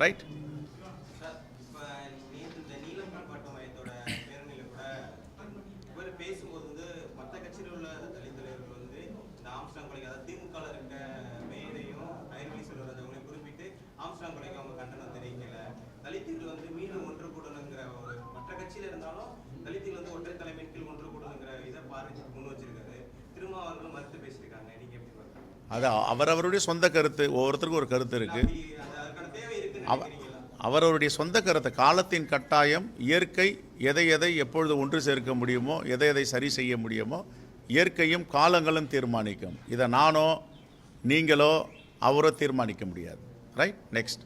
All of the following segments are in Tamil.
ரைட் இந்த பேசும்போது வந்து மற்ற கட்சியில் உள்ள வந்து அதாவது குறிப்பிட்டு கண்டனம் தலித்துகள் வந்து மீண்டும் ஒன்று கூடணுங்கிற ஒரு மற்ற கட்சியில இருந்தாலும் தலித்துகள் வந்து ஒற்றை தலைமையின் கீழ் ஒன்று கூடணுங்கிற இதை பாரதி முன் வச்சிருக்காரு திருமாவர்களும் மறுத்து பேசியிருக்காங்க. நீங்க எப்படி பாக்குறீங்க அது அவரவருடைய சொந்த கருத்து ஒவ்வொருத்தருக்கும் ஒரு கருத்து இருக்குது அவரவருடைய சொந்த கருத்து காலத்தின் கட்டாயம் இயற்கை எதை எதை எப்பொழுது ஒன்று சேர்க்க முடியுமோ எதை எதை சரி செய்ய முடியுமோ இயற்கையும் காலங்களும் தீர்மானிக்கும். இதை நானோ நீங்களோ அவரோ தீர்மானிக்க முடியாது. ரைட் நெக்ஸ்ட்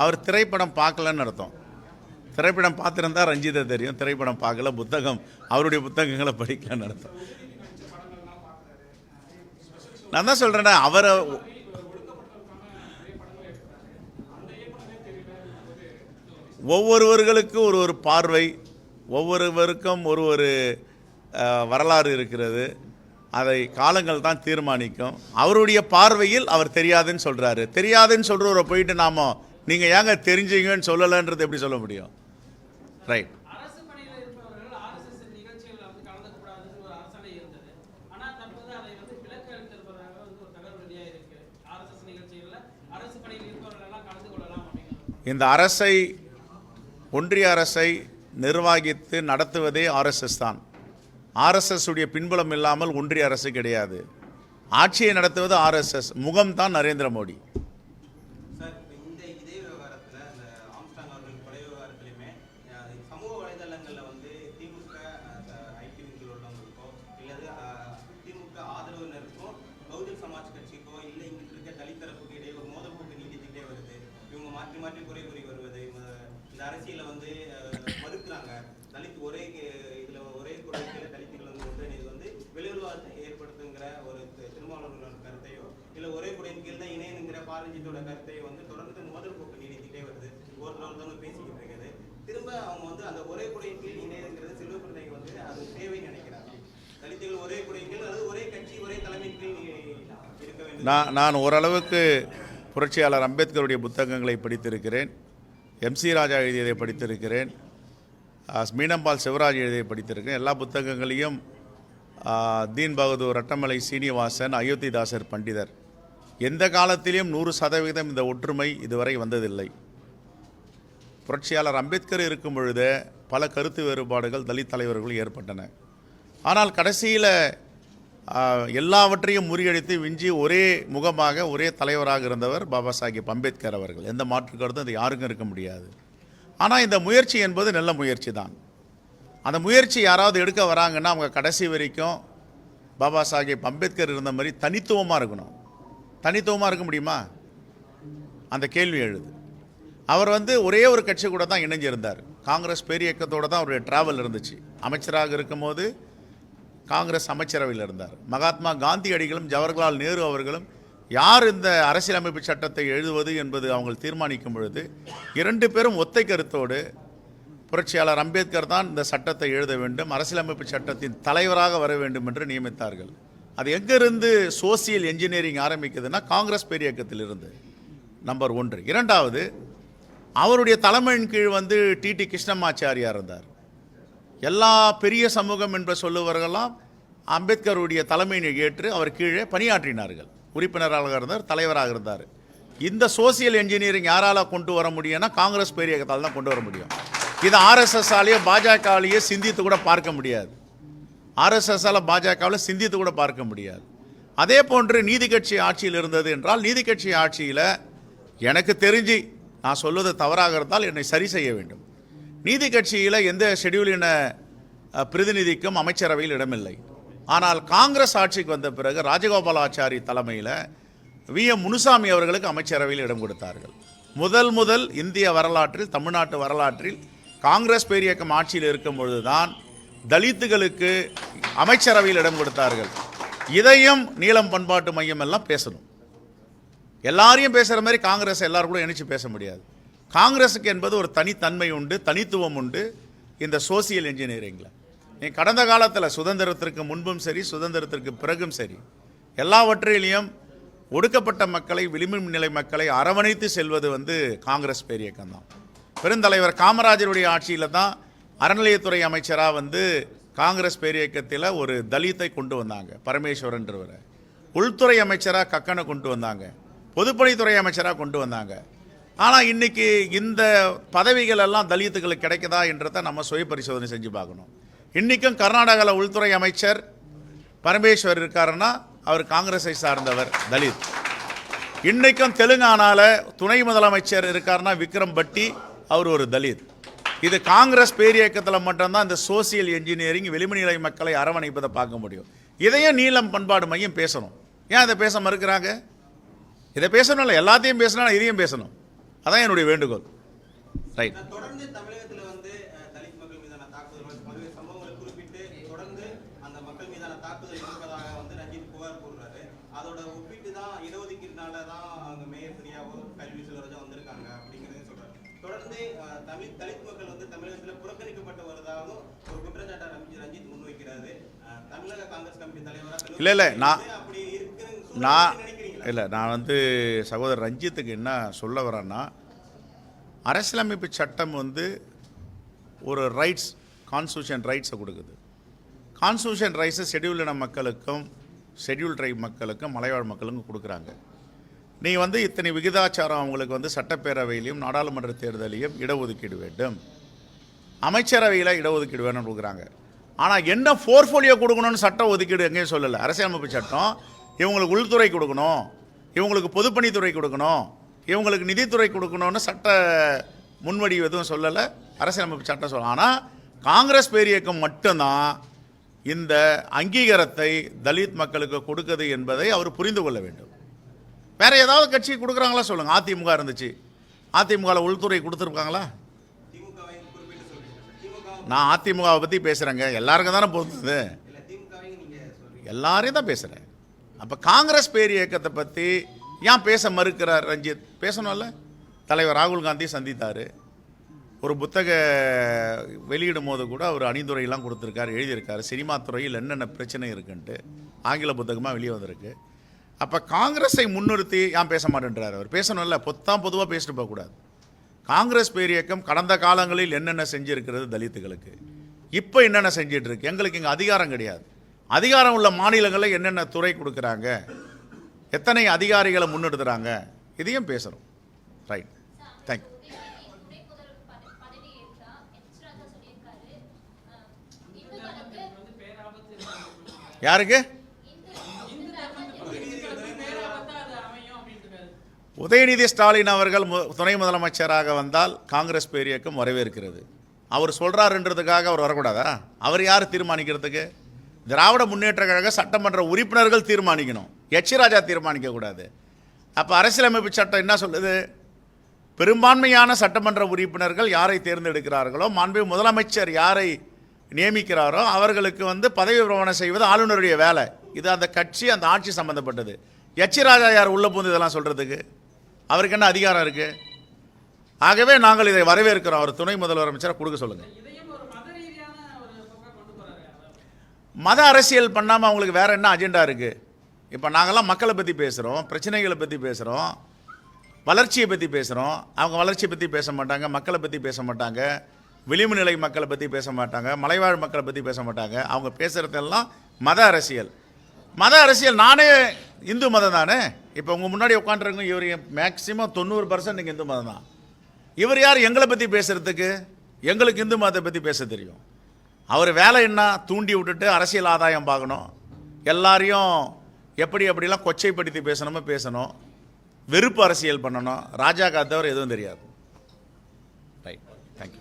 அவர் திரைப்படம் பார்க்கலன்னு அர்த்தம். திரைப்படம் பார்த்துருந்தா ரஞ்சிதா தெரியும் திரைப்படம் பார்க்கல புத்தகம் அவருடைய புத்தகங்களை படிக்கலன்னு அர்த்தம். நான் தான் சொல்கிறேன்னா அவரை ஒவ்வொருவர்களுக்கு ஒரு ஒரு பார்வை ஒவ்வொருவருக்கும் ஒரு ஒரு வரலாறு இருக்கிறது. அதை காலங்கள் தான் தீர்மானிக்கும். அவருடைய பார்வையில் அவர் தெரியாதுன்னு சொல்கிறாரு தெரியாதுன்னு சொல்கிறவரை போயிட்டு நாம நீங்கள் ஏங்க தெரிஞ்சீங்கன்னு சொல்லலைன்றது எப்படி சொல்ல முடியும்? ரைட் இந்த அரசை ஒன்றிய அரசை நிர்வகித்து நடத்துவதே ஆர்எஸ்எஸ் தான். ஆர்எஸ்எஸ் உடைய பின்புலம் இல்லாமல் ஒன்றிய அரசு கிடையாது. ஆட்சியை நடத்துவது ஆர்எஸ்எஸ் முகம் தான் நரேந்திர மோடி. வலைதளங்கள்ல வந்து திமுக ஐடி விங்கில் உள்ளவங்களுக்கோ இல்லது திமுக ஆதரவினருக்கோ பகுஜன் சமாஜ் கட்சிக்கோ இல்லை இங்கிட்டு இருக்க தலித்தரப்புக்கு இடையே ஒரு மோதல் போக்கு நீடித்துக்கிட்டே வருது. இவங்க மாற்றி மாற்றி குறை கூறி வருவது இவங்க இந்த அரசியலை வந்து மறுக்கிறாங்க. தலித் ஒரே இதில் ஒரே குறைக்கையில தலித்துகள் வந்து ஒன்றிணைது வந்து விளைவுவாதத்தை ஏற்படுத்துங்கிற ஒரு தி- கருத்தையோ இல்லை ஒரே குறையின் கீழ் தான் இணையனுங்கிற பாரஞ்சியத்தோட கருத்தையோ வந்து தொடர்ந்து மோதல் போக்கு நீடித்துக்கிட்டே வருது. ஒருத்தர் ஒருத்தவங்க பேசிக்கிட்டு இருக்கிறது திரும்ப அவங்க வந்து அந்த ஒரே குடையின் கீழ் இணையங்கிறது செல்வ பிள்ளைங்க வந்து அது தேவைன்னு நினைக்கிறாங்க. தலித்துகள் ஒரே குடையின் கீழ் அது ஒரே கட்சி ஒரே தலைமையின் கீழ் இருக்க வேண்டும். நான் நான் ஓரளவுக்கு புரட்சியாளர் அம்பேத்கருடைய புத்தகங்களை படித்திருக்கிறேன். எம்சி ராஜா எழுதியதை படித்திருக்கிறேன். மீனம்பால் சிவராஜ் எழுதியை படித்திருக்கிறேன். எல்லா புத்தகங்களையும் தீன் பகதூர் ரட்டமலை சீனிவாசன் அயோத்திதாசர் பண்டிதர். எந்த காலத்திலும் நூறு சதவீதம் இந்த ஒற்றுமை இதுவரை வந்ததில்லை. புரட்சியாளர் அம்பேத்கர் இருக்கும் பொழுது பல கருத்து வேறுபாடுகள் தலித் தலைவர்கள் ஏற்பட்டன. ஆனால் கடைசியில் எல்லாவற்றையும் முறியடித்து விஞ்சி ஒரே முகமாக ஒரே தலைவராக இருந்தவர் பாபா சாஹிப் அம்பேத்கர் அவர்கள். எந்த மாற்று கருத்தும் அது யாருக்கும் இருக்க முடியாது. ஆனால் இந்த முயற்சி என்பது நல்ல முயற்சி தான். அந்த முயற்சி யாராவது எடுக்க வராங்கன்னா அவங்க கடைசி வரைக்கும் பாபா சாஹிப் அம்பேத்கர் இருந்த மாதிரி தனித்துவமாக இருக்கணும். தனித்துவமாக இருக்க முடியுமா? அந்த கேள்வி எழுது. அவர் வந்து ஒரே ஒரு கட்சி கூட தான் இணைஞ்சிருந்தார். காங்கிரஸ் பேரியக்கத்தோட தான் அவருடைய ட்ராவல் இருந்துச்சு. அமைச்சராக இருக்கும்போது காங்கிரஸ் அமைச்சரவையில் இருந்தார். மகாத்மா காந்தியடிகளும் ஜவஹர்லால் நேரு அவர்களும் யார் இந்த அரசியலமைப்பு சட்டத்தை எழுதுவது என்பது அவங்க தீர்மானிக்கும் பொழுது இரண்டு பேரும் ஒத்தை கருத்தோடு புரட்சியாளர் அம்பேத்கர் தான் இந்த சட்டத்தை எழுத வேண்டும் அரசியலமைப்பு சட்டத்தின் தலைவராக வர வேண்டும் என்று நியமித்தார்கள். அது எங்கிருந்து சோசியல் என்ஜினியரிங் ஆரம்பிக்குதுன்னா காங்கிரஸ் பேரியக்கத்திலிருந்து. நம்பர் ஒன்று. இரண்டாவது அவருடைய தலைமையின் கீழ் வந்து டிடி கிருஷ்ணமாச்சாரியார் இருந்தார். எல்லா பெரிய சமூகம் என்று சொல்லுவர்களெல்லாம் அம்பேத்கருடைய தலைமையை ஏற்று அவர் கீழே பணியாற்றினார்கள். உறுப்பினராக இருந்தார் தலைவராக இருந்தார். இந்த சோசியல் இன்ஜினியரிங் யாரால் கொண்டு வர முடியும்னா காங்கிரஸ் பேரியக்கத்தால் தான் கொண்டு வர முடியும். இது ஆர்எஸ்எஸ்ஸாலேயே ஆலேயோ பாஜகவிலேயே சிந்தித்து கூட பார்க்க முடியாது. ஆர்எஸ்எஸ்ஸால் பாஜகவில் சிந்தித்து கூட பார்க்க முடியாது. அதே போன்று நீதி கட்சி ஆட்சியில் இருந்தது என்றால் நீதி கட்சி ஆட்சியில் எனக்கு தெரிஞ்சு நான் சொல்வது தவறாக இருந்தால் என்னை சரி செய்ய வேண்டும். நீதி கட்சியில் எந்த ஷெடியூலின பிரதிநிதிக்கும் அமைச்சரவையில் இடமில்லை. ஆனால் காங்கிரஸ் ஆட்சிக்கு வந்த பிறகு ராஜகோபாலாச்சாரி தலைமையில் வி. எம். முனுசாமி அவர்களுக்கு அமைச்சரவையில் இடம் கொடுத்தார்கள். முதல் முதல் இந்திய வரலாற்றில் தமிழ்நாட்டு வரலாற்றில் காங்கிரஸ் பேரியக்கம் ஆட்சியில் இருக்கும் பொழுதுதான் தலித்துகளுக்கு அமைச்சரவையில் இடம் கொடுத்தார்கள். இதையும் நீளம் பண்பாட்டு மையம் எல்லாம் பேசணும். எல்லாரையும் பேசுகிற மாதிரி காங்கிரஸ் எல்லாரும் கூட இணைச்சு பேச முடியாது. காங்கிரஸுக்கு என்பது ஒரு தனித்தன்மை உண்டு தனித்துவம் உண்டு இந்த சோசியல் இன்ஜினியரிங்கில். நீ கடந்த காலத்தில் சுதந்திரத்திற்கு முன்பும் சரி சுதந்திரத்திற்கு பிறகும் சரி எல்லாவற்றிலையும் ஒடுக்கப்பட்ட மக்களை விளிம்பு நிலை மக்களை அரவணைத்து செல்வது வந்து காங்கிரஸ் பேரியக்கம் தான். பெருந்தலைவர் காமராஜருடைய ஆட்சியில் தான் அறநிலையத்துறை அமைச்சராக வந்து காங்கிரஸ் பேரியக்கத்தில் ஒரு தலித்தை கொண்டு வந்தாங்க பரமேஸ்வரன்றவரை. உள்துறை அமைச்சராக கக்கனை கொண்டு வந்தாங்க. பொதுப்பணித்துறை அமைச்சராக கொண்டு வந்தாங்க. ஆனால் இன்றைக்கி இந்த பதவிகள் எல்லாம் தலித்துகளுக்கு கிடைக்குதா என்றதை நம்ம சுய பரிசோதனை செஞ்சு பார்க்கணும். இன்றைக்கும் கர்நாடகாவில் உள்துறை அமைச்சர் பரமேஸ்வர் இருக்காருன்னா அவர் காங்கிரஸை சார்ந்தவர் தலித். இன்றைக்கும் தெலுங்கானாவில் துணை முதலமைச்சர் இருக்காருன்னா விக்ரம் பட்டி அவர் ஒரு தலித். இது காங்கிரஸ் பேரியக்கத்தில் மட்டும்தான் இந்த சோசியல் இன்ஜினியரிங் வெளிமநிலை மக்களை அரவணைப்பதை பார்க்க முடியும். இதையும் நீளம் பண்பாடு மையம் பேசணும். ஏன் அதை பேச மறுக்கிறாங்க? இதை பேசணும்ல எல்லாத்தையும் பேசணும் இதையும் பேசணும். அதான் என்னுடைய வேண்டுகோள். ரைட் நான் தொடர்ந்து தமிழகத்துல வந்து அஹ், தலித் மக்கள் மீதான தாக்குதல்கள் பல்வேறு சம்பவங்களை குறிப்பிட்டு தொடர்ந்து அந்த மக்கள் மீதான தாக்குதல் இருப்பதாக வந்து ரஞ்சித் புகார் கூறுறாரு. அதோட ஒப்பிட்டு தான் இடஒதுக்கீடுனால தான் அவங்க மேயர் சரியாவோ கல்வி செல்வராஜா வந்திருக்காங்க அப்படிங்கிறதையும் சொல்றாரு. தொடர்ந்து அஹ், தமிழ் தலித் மக்கள் வந்து தமிழகத்துல புறக்கணிக்கப்பட்டு வருவதாகவும் ஒரு குற்றச்சாட்டை ரஞ்சித் முன்வைக்கிறாரு. தமிழக காங்கிரஸ் கமிட்டி தலைவராக இல்ல, இல்ல, நான்- நான் இல்லை நான் வந்து சகோதரர் ரஞ்சித்துக்கு என்ன சொல்ல வரேன்னா அரசியலமைப்பு சட்டம் வந்து ஒரு ரைட்ஸ் கான்ஸ்டியூஷன் ரைட்ஸை கொடுக்குது. கான்ஸ்டியூஷன் ரைட்ஸை ஷெட்யூல் இன மக்களுக்கும் ஷெட்யூல் ட்ரைப் மக்களுக்கும் மலைவாழ் மக்களுக்கும் கொடுக்குறாங்க. நீ வந்து இத்தனை விகிதாச்சாரம் அவங்களுக்கு வந்து சட்டப்பேரவையிலையும் நாடாளுமன்ற தேர்தலையும் இடஒதுக்கீடு வேண்டும். அமைச்சரவையில் இடஒதுக்கீடு வேணும்னு கொடுக்குறாங்க. ஆனால் என்ன போர்ட்ஃபோலியோ கொடுக்கணும்னு சட்ட ஒதுக்கீடு எங்கேயும் சொல்லலை. அரசியலமைப்பு சட்டம் இவங்களுக்கு உள்துறை கொடுக்கணும் இவங்களுக்கு பொதுப்பணித்துறை கொடுக்கணும் இவங்களுக்கு நிதித்துறை கொடுக்கணும்னு சட்ட முன்வடிவு எதுவும் சொல்லலை. அரசியலமைப்பு சட்டம் சொல்ல. ஆனால் காங்கிரஸ் பேரியக்கம் மட்டும்தான் இந்த அங்கீகாரத்தை தலித் மக்களுக்கு கொடுக்குது என்பதை அவர் புரிந்து கொள்ள வேண்டும். வேற ஏதாவது கட்சி கொடுக்குறாங்களா சொல்லுங்கள் அதிமுக இருந்துச்சு. அதிமுகவில் உள்துறை கொடுத்துருக்காங்களா? நான் அதிமுகவை பற்றி பேசுகிறேங்க எல்லாருக்கும் தானே பொறுத்தது. எல்லாரையும் தான் பேசுகிறேன் அப்போ காங்கிரஸ் பேர் இயக்கத்தை பற்றி ஏன் பேச மறுக்கிறார் ரஞ்சித்? பேசணும்ல. தலைவர் ராகுல் காந்தி சந்தித்தார். ஒரு புத்தக வெளியிடும் போது கூட அவர் அணிந்துரையெல்லாம் கொடுத்துருக்காரு எழுதியிருக்காரு. சினிமா துறையில் என்னென்ன பிரச்சனை இருக்குன்ட்டு ஆங்கில புத்தகமாக வெளியே வந்திருக்கு. அப்போ காங்கிரஸை முன்னிறுத்தி ஏன் பேச மாட்டேன்றார் அவர்? பேசணும்ல. பொத்தாம் பொதுவாக பேசிட்டு போகக்கூடாது காங்கிரஸ் பேரியக்கம் கடந்த காலங்களில் என்னென்ன செஞ்சுருக்கிறது தலித்துகளுக்கு? இப்போ என்னென்ன செஞ்சிட்ருக்கு எங்களுக்கு இங்கே அதிகாரம் கிடையாது. அதிகாரம் உள்ள மாநிலங்களில் என்னென்ன துறை கொடுக்குறாங்க? எத்தனை அதிகாரிகளை முன்னெடுத்துறாங்க? இதையும் பேசுகிறோம் ரைட் தேங்க்யூ யாருக்கு? உதயநிதி ஸ்டாலின் அவர்கள் மு- துணை முதலமைச்சராக வந்தால் காங்கிரஸ் பேரியக்கம் வரவேற்கிறது. அவர் சொல்கிறாருன்றதுக்காக அவர் வரக்கூடாதா? அவர் யார் தீர்மானிக்கிறதுக்கு? திராவிட முன்னேற்ற கழக சட்டமன்ற உறுப்பினர்கள் தீர்மானிக்கணும். எச்சி ராஜா தீர்மானிக்கக்கூடாது அப்போ அரசியலமைப்பு சட்டம் என்ன சொல்லுது? பெரும்பான்மையான சட்டமன்ற உறுப்பினர்கள் யாரை தேர்ந்தெடுக்கிறார்களோ மாண்பு முதலமைச்சர் யாரை நியமிக்கிறாரோ அவர்களுக்கு வந்து பதவி பிரமாணம் செய்வது ஆளுநருடைய வேலை. இது அந்த கட்சி அந்த ஆட்சி சம்பந்தப்பட்டது. எச்சி ராஜா யார் உள்ளே பூந்து இதெல்லாம் சொல்கிறதுக்கு அவருக்கு என்ன அதிகாரம் இருக்குது ஆகவே நாங்கள் இதை வரவேற்கிறோம். அவர் துணை முதலமைச்சரை கொடுக்க சொல்லுங்கள் இதையும் ஒரு மத ரீதியான ஒரு பக்கம் கொண்டு போறாரு அதாவது. மத அரசியல் பண்ணாமல் அவங்களுக்கு வேறு என்ன அஜெண்டா இருக்குது இப்போ நாங்கள்லாம் மக்களை பற்றி பேசுகிறோம் பிரச்சனைகளை பற்றி பேசுகிறோம் வளர்ச்சியை பற்றி பேசுகிறோம் அவங்க வளர்ச்சியை பற்றி பேச மாட்டாங்க மக்களை பற்றி பேச மாட்டாங்க விளிம்பு நிலை மக்களை பற்றி பேச மாட்டாங்க மலைவாழ் மக்களை பற்றி பேச மாட்டாங்க. அவங்க பேசுகிறதெல்லாம் மத அரசியல். மத அரசியல் நானே இந்து மதம் தானே? இப்போ உங்கள் முன்னாடி உட்காந்துருங்க இவர் மேக்சிமம் தொண்ணூறு பர்சன்ட் நீங்கள் இந்து மதம் தான். இவர் யார்? எங்களை பற்றி பேசுகிறதுக்கு எங்களுக்கு இந்து மதத்தை பற்றி பேச தெரியும். அவர் வேலை என்ன? தூண்டி விட்டுட்டு அரசியல் ஆதாயம் பார்க்கணும். எல்லாரையும் எப்படி எப்படிலாம் கொச்சைப்படுத்தி பேசணுமோ பேசணும். வெறுப்பு அரசியல் பண்ணணும். ராஜா காத்தவர் எதுவும் தெரியாது. ரைட் தேங்க்யூ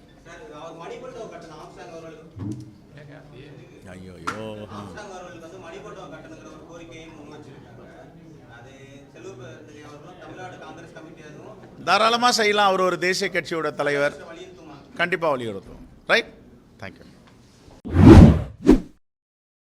ஐயோ ஐயோ தாராளமாக செய்யலாம். அவர் ஒரு தேசிய கட்சியோட தலைவர். கண்டிப்பாக வலியுறுத்தும் ரைட் தேங்க்யூ you